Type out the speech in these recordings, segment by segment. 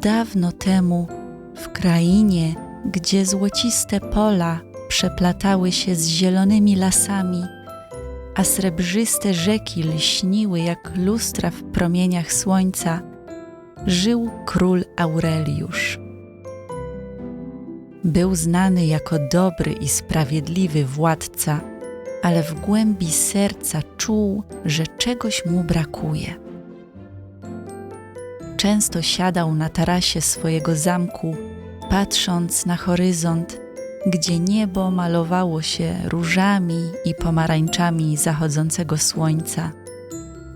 dawno temu, w krainie, gdzie złociste pola przeplatały się z zielonymi lasami, a srebrzyste rzeki lśniły jak lustra w promieniach słońca, żył król Aureliusz. Był znany jako dobry i sprawiedliwy władca, ale w głębi serca czuł, że czegoś mu brakuje. Często siadał na tarasie swojego zamku, patrząc na horyzont, gdzie niebo malowało się różami i pomarańczami zachodzącego słońca,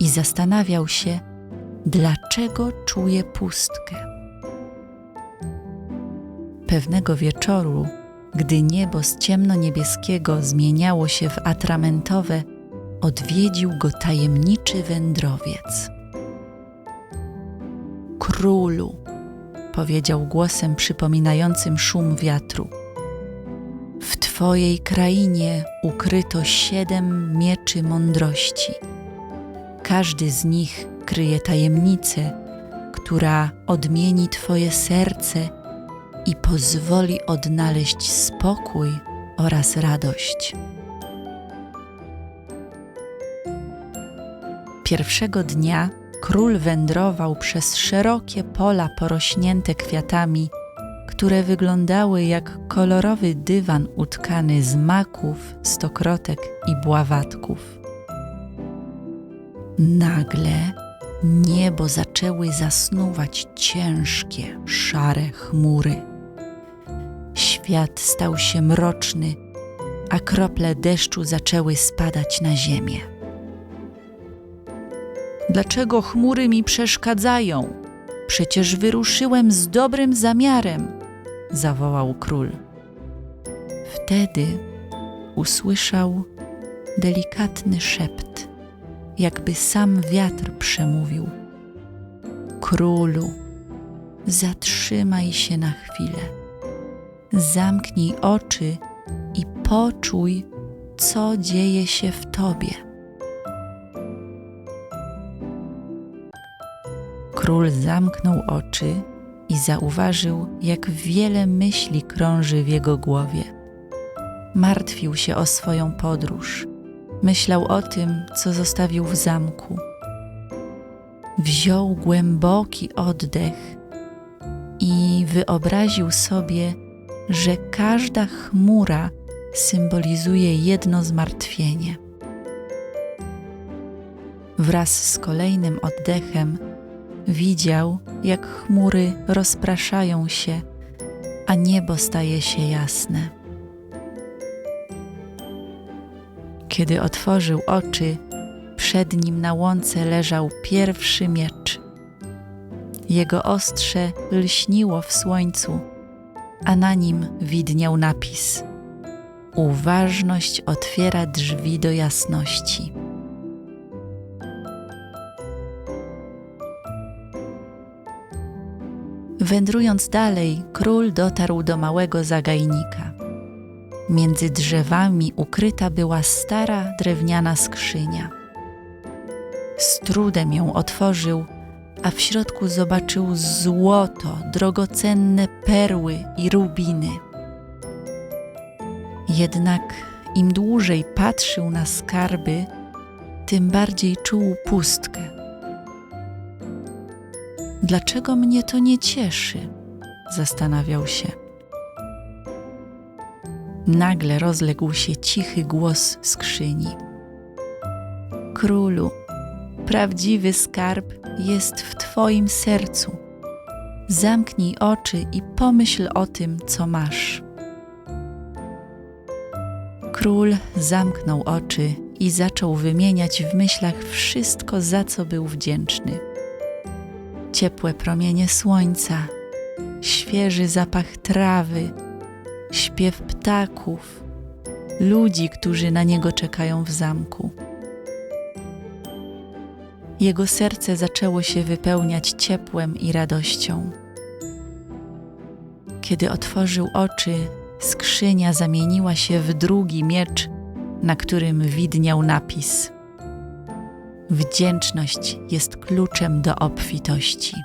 i zastanawiał się, dlaczego czuje pustkę. Pewnego wieczoru, gdy niebo z ciemno-niebieskiego zmieniało się w atramentowe, odwiedził go tajemniczy wędrowiec. Królu, powiedział głosem przypominającym szum wiatru. W Twojej krainie ukryto siedem mieczy mądrości. Każdy z nich kryje tajemnicę, która odmieni Twoje serce i pozwoli odnaleźć spokój oraz radość. Pierwszego dnia król wędrował przez szerokie pola porośnięte kwiatami, które wyglądały jak kolorowy dywan utkany z maków, stokrotek i bławatków. Nagle niebo zaczęły zasnuwać ciężkie, szare chmury. Świat stał się mroczny, a krople deszczu zaczęły spadać na ziemię. Dlaczego chmury mi przeszkadzają? Przecież wyruszyłem z dobrym zamiarem, zawołał król. Wtedy usłyszał delikatny szept, jakby sam wiatr przemówił: Królu, zatrzymaj się na chwilę, zamknij oczy i poczuj, co dzieje się w tobie. Król zamknął oczy i zauważył, jak wiele myśli krąży w jego głowie. Martwił się o swoją podróż, myślał o tym, co zostawił w zamku. Wziął głęboki oddech i wyobraził sobie, że każda chmura symbolizuje jedno zmartwienie. Wraz z kolejnym oddechem widział, jak chmury rozpraszają się, a niebo staje się jasne. Kiedy otworzył oczy, przed nim na łące leżał pierwszy miecz. Jego ostrze lśniło w słońcu, a na nim widniał napis: Uważność otwiera drzwi do jasności. Wędrując dalej, król dotarł do małego zagajnika. Między drzewami ukryta była stara drewniana skrzynia. Z trudem ją otworzył, a w środku zobaczył złoto, drogocenne perły i rubiny. Jednak im dłużej patrzył na skarby, tym bardziej czuł pustkę. Dlaczego mnie to nie cieszy? zastanawiał się. Nagle rozległ się cichy głos skrzyni. Królu, prawdziwy skarb jest w Twoim sercu. Zamknij oczy i pomyśl o tym, co masz. Król zamknął oczy i zaczął wymieniać w myślach wszystko, za co był wdzięczny. Ciepłe promienie słońca, świeży zapach trawy, śpiew ptaków, ludzi, którzy na niego czekają w zamku. Jego serce zaczęło się wypełniać ciepłem i radością. Kiedy otworzył oczy, skrzynia zamieniła się w drugi miecz, na którym widniał napis: Wdzięczność jest kluczem do obfitości.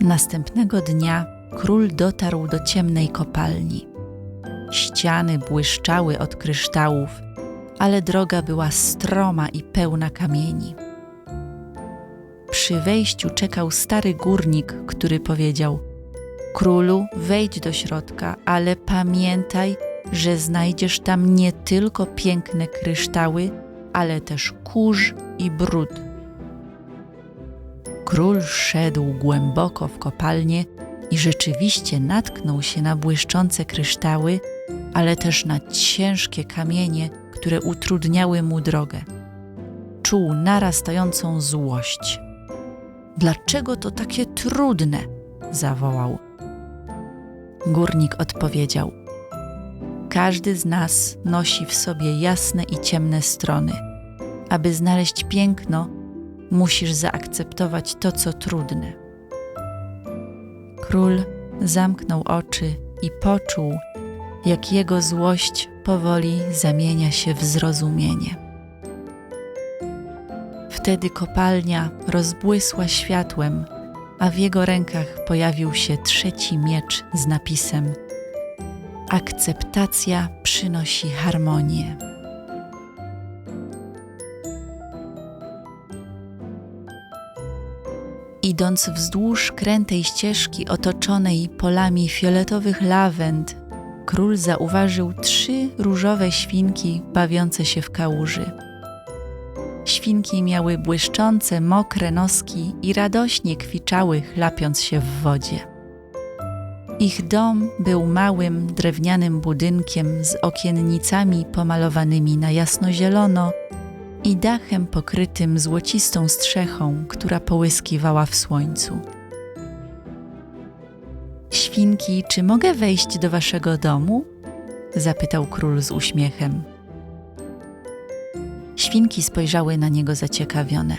Następnego dnia król dotarł do ciemnej kopalni. Ściany błyszczały od kryształów, ale droga była stroma i pełna kamieni. Przy wejściu czekał stary górnik, który powiedział: Królu, wejdź do środka, ale pamiętaj, że znajdziesz tam nie tylko piękne kryształy, ale też kurz i brud. Król szedł głęboko w kopalnię i rzeczywiście natknął się na błyszczące kryształy, ale też na ciężkie kamienie, które utrudniały mu drogę. Czuł narastającą złość. Dlaczego to takie trudne? zawołał. Górnik odpowiedział: Każdy z nas nosi w sobie jasne i ciemne strony. Aby znaleźć piękno, musisz zaakceptować to, co trudne. Król zamknął oczy i poczuł, jak jego złość powoli zamienia się w zrozumienie. Wtedy kopalnia rozbłysła światłem, a w jego rękach pojawił się trzeci miecz z napisem: Akceptacja przynosi harmonię. Idąc wzdłuż krętej ścieżki otoczonej polami fioletowych lawend, król zauważył trzy różowe świnki bawiące się w kałuży. Świnki miały błyszczące, mokre noski i radośnie kwiczały, chlapiąc się w wodzie. Ich dom był małym, drewnianym budynkiem z okiennicami pomalowanymi na jasnozielono i dachem pokrytym złocistą strzechą, która połyskiwała w słońcu. Świnki, czy mogę wejść do waszego domu? zapytał król z uśmiechem. Świnki spojrzały na niego zaciekawione.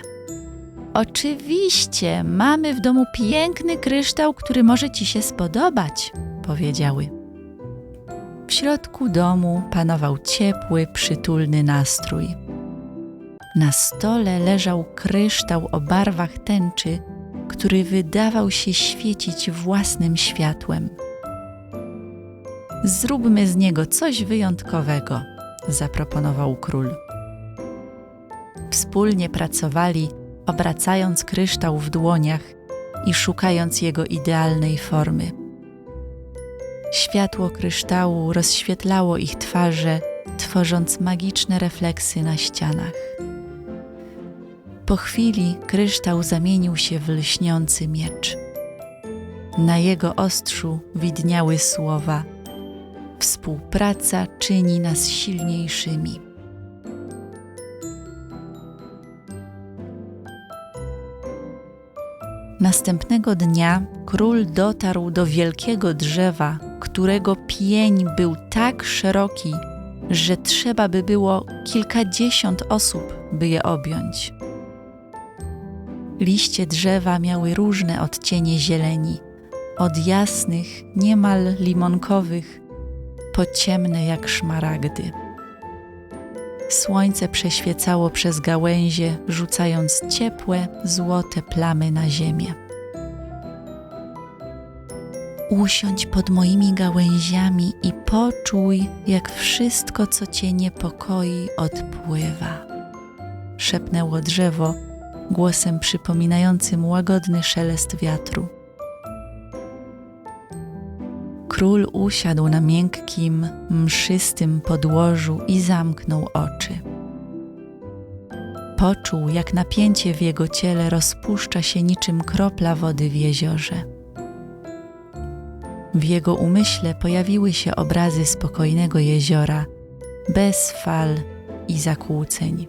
Oczywiście, mamy w domu piękny kryształ, który może ci się spodobać, powiedziały. W środku domu panował ciepły, przytulny nastrój. Na stole leżał kryształ o barwach tęczy, który wydawał się świecić własnym światłem. Zróbmy z niego coś wyjątkowego, zaproponował król. Wspólnie pracowali, obracając kryształ w dłoniach i szukając jego idealnej formy. Światło kryształu rozświetlało ich twarze, tworząc magiczne refleksy na ścianach. Po chwili kryształ zamienił się w lśniący miecz. Na jego ostrzu widniały słowa: Współpraca czyni nas silniejszymi. Następnego dnia król dotarł do wielkiego drzewa, którego pień był tak szeroki, że trzeba by było kilkadziesiąt osób, by je objąć. Liście drzewa miały różne odcienie zieleni, od jasnych, niemal limonkowych, po ciemne jak szmaragdy. Słońce przeświecało przez gałęzie, rzucając ciepłe, złote plamy na ziemię. Usiądź pod moimi gałęziami i poczuj, jak wszystko, co cię niepokoi, odpływa. Szepnęło drzewo głosem przypominającym łagodny szelest wiatru. Król usiadł na miękkim, mszystym podłożu i zamknął oczy. Poczuł, jak napięcie w jego ciele rozpuszcza się niczym kropla wody w jeziorze. W jego umyśle pojawiły się obrazy spokojnego jeziora, bez fal i zakłóceń.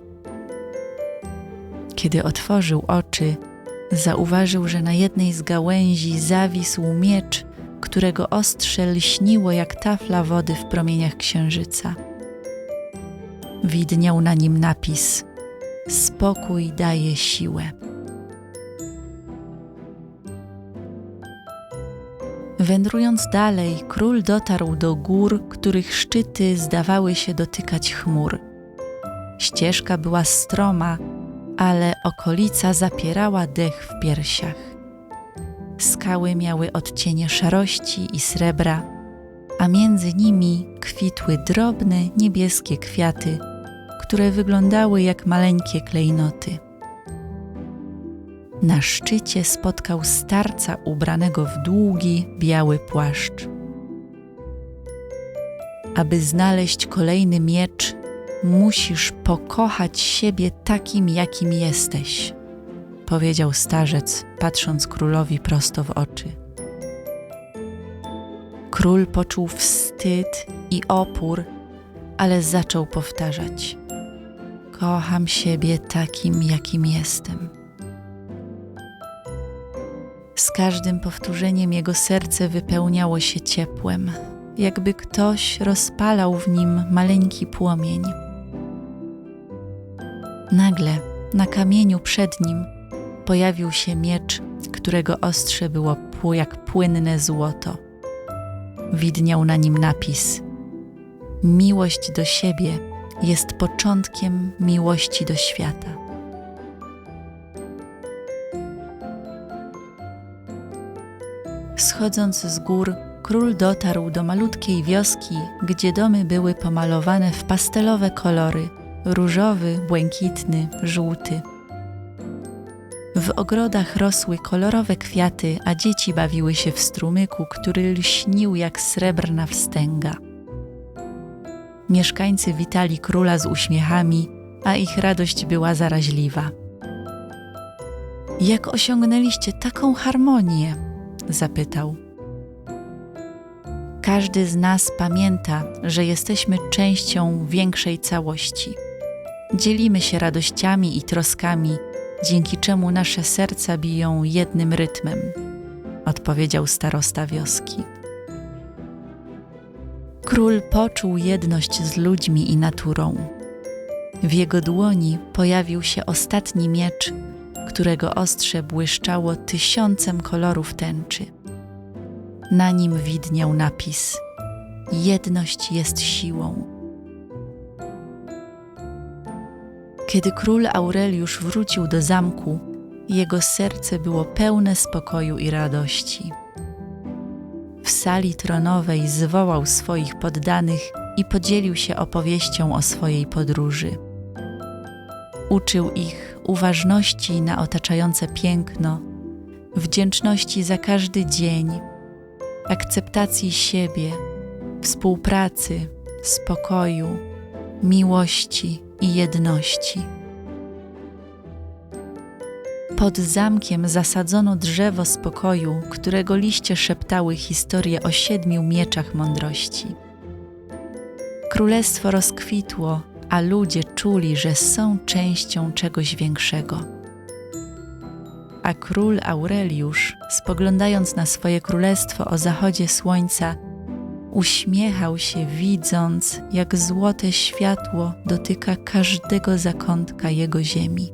Kiedy otworzył oczy, zauważył, że na jednej z gałęzi zawisł miecz, którego ostrze lśniło jak tafla wody w promieniach księżyca. Widniał na nim napis: Spokój daje siłę. Wędrując dalej, król dotarł do gór, których szczyty zdawały się dotykać chmur. Ścieżka była stroma, ale okolica zapierała dech w piersiach. Skały miały odcienie szarości i srebra, a między nimi kwitły drobne niebieskie kwiaty, które wyglądały jak maleńkie klejnoty. Na szczycie spotkał starca ubranego w długi, biały płaszcz. Aby znaleźć kolejny miecz, musisz pokochać siebie takim, jakim jesteś, powiedział starzec, patrząc królowi prosto w oczy. Król poczuł wstyd i opór, ale zaczął powtarzać: Kocham siebie takim, jakim jestem. Z każdym powtórzeniem jego serce wypełniało się ciepłem, jakby ktoś rozpalał w nim maleńki płomień. Nagle na kamieniu przed nim pojawił się miecz, którego ostrze było jak płynne złoto. Widniał na nim napis: Miłość do siebie jest początkiem miłości do świata. Schodząc z gór, król dotarł do malutkiej wioski, gdzie domy były pomalowane w pastelowe kolory różowy, błękitny, żółty. W ogrodach rosły kolorowe kwiaty, a dzieci bawiły się w strumyku, który lśnił jak srebrna wstęga. Mieszkańcy witali króla z uśmiechami, a ich radość była zaraźliwa. Jak osiągnęliście taką harmonię? zapytał. Każdy z nas pamięta, że jesteśmy częścią większej całości. Dzielimy się radościami i troskami, dzięki czemu nasze serca biją jednym rytmem, odpowiedział starosta wioski. Król poczuł jedność z ludźmi i naturą. W jego dłoni pojawił się ostatni miecz, którego ostrze błyszczało tysiącem kolorów tęczy. Na nim widniał napis: Jedność jest siłą. Kiedy król Aureliusz wrócił do zamku, jego serce było pełne spokoju i radości. W sali tronowej zwołał swoich poddanych i podzielił się opowieścią o swojej podróży. Uczył ich uważności na otaczające piękno, wdzięczności za każdy dzień, akceptacji siebie, współpracy, spokoju, miłości i jedności. Pod zamkiem zasadzono drzewo spokoju, którego liście szeptały historię o siedmiu mieczach mądrości. Królestwo rozkwitło, a ludzie czuli, że są częścią czegoś większego. A król Aureliusz, spoglądając na swoje królestwo o zachodzie słońca, uśmiechał się, widząc, jak złote światło dotyka każdego zakątka jego ziemi.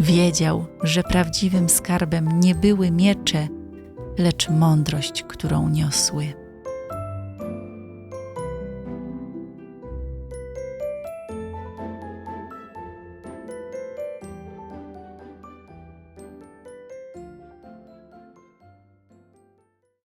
Wiedział, że prawdziwym skarbem nie były miecze, lecz mądrość, którą niosły.